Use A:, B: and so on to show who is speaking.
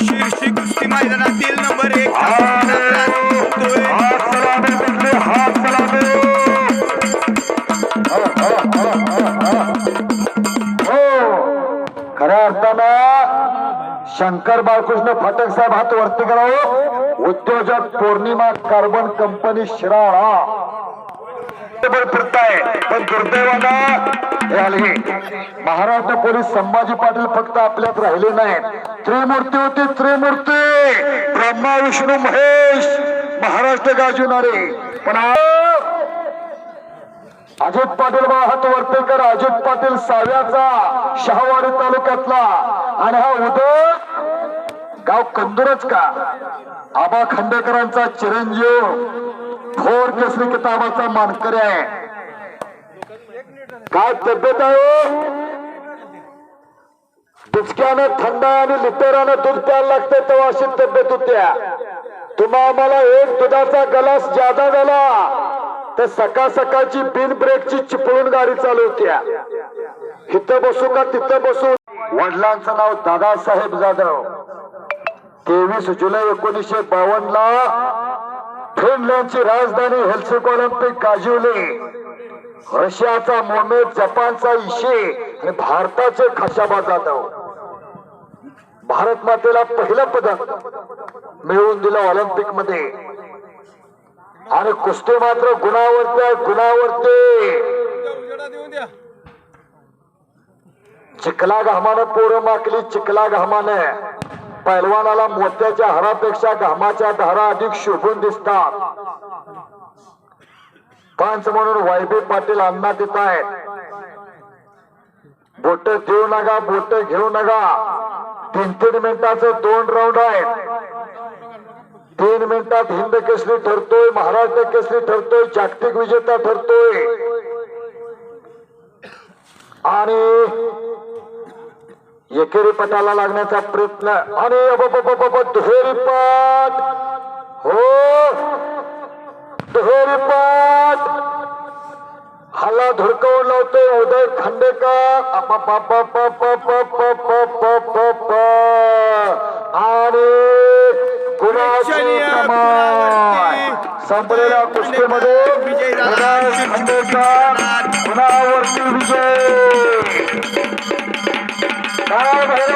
A: शीर्षी कुस्ती मैदानातील नंबर एक.
B: खऱ्या अर्थानं शंकर बाळकृष्ण फाटक साहेब हात वरती करावं हो. उद्योजक पौर्णिमा कार्बन कंपनी शिराळा. फिरताय. पण दुर्दैवानं हे आले महाराष्ट्र पोलीस संभाजी पाटील फक्त आपल्यात राहिले नाहीत. त्रिमूर्ती होती त्रिमूर्ती. ब्रह्मा विष्णू महेश. महाराष्ट्र गाजवणारे. पण अजित पाटील वाहत वर्तेकर अजित पाटील साव्याचा शहावाडी तालुक्यातला. आणि हा उदय गाव कंदूरच का? आबा खांडेकरांचा चिरंजीव. थोर केसरी किताबाचा मानकरी आहे. काय तब्येत आहे हो? दुचक्यानं थंड आणि लिटरानं दूध प्यायला लागतं तेव्हा अशी तब्येत होत्या तुम्हा आम्हाला एक दुधाचा गलास जादा झाला तर सकाळ सकाळची बिन ब्रेकची चिपळून गाडी चालू होत्या इथं बसू का तिथं बसू? वडिलांचं नाव दादासाहेब जाधव. तेवीस जुलै एकोणीसशे बावन्न ला फिनलँडची राजधानी हेल्सिक ऑलिम्पिक गाजवली रशियाचा मोमेद जपानचा इशे आणि भारताचे खाशाबा जाधव. भारत मातेला पहिलं पदक मिळवून दिलं ऑलिम्पिकमध्ये आणि कुस्ती मात्र गुणावरते गुणावरते. चिखला घामानं पोरं माकली चिखला घामानं पैलवानाला मोत्याच्या हरापेक्षा घामाच्या धारा अधिक शोभून दिसतात. पंच म्हणून वायबी पाटील अण्णा देत आहेत. बोट देऊ नका बोट घेऊ नका. तीन तीन मिनिटाचे दोन राऊंड आहेत. तीन मिनिटात हिंद केसरी ठरतोय महाराष्ट्र केसरी ठरतोय जागतिक विजेता ठरतोय. आणि एकेरी पटाला लागण्याचा प्रयत्न. आणि दुहेरी पट. हो. होते उदय खांडेकर. आणि संपलेल्या कुस्तीमध्ये खांडेकर विजय काय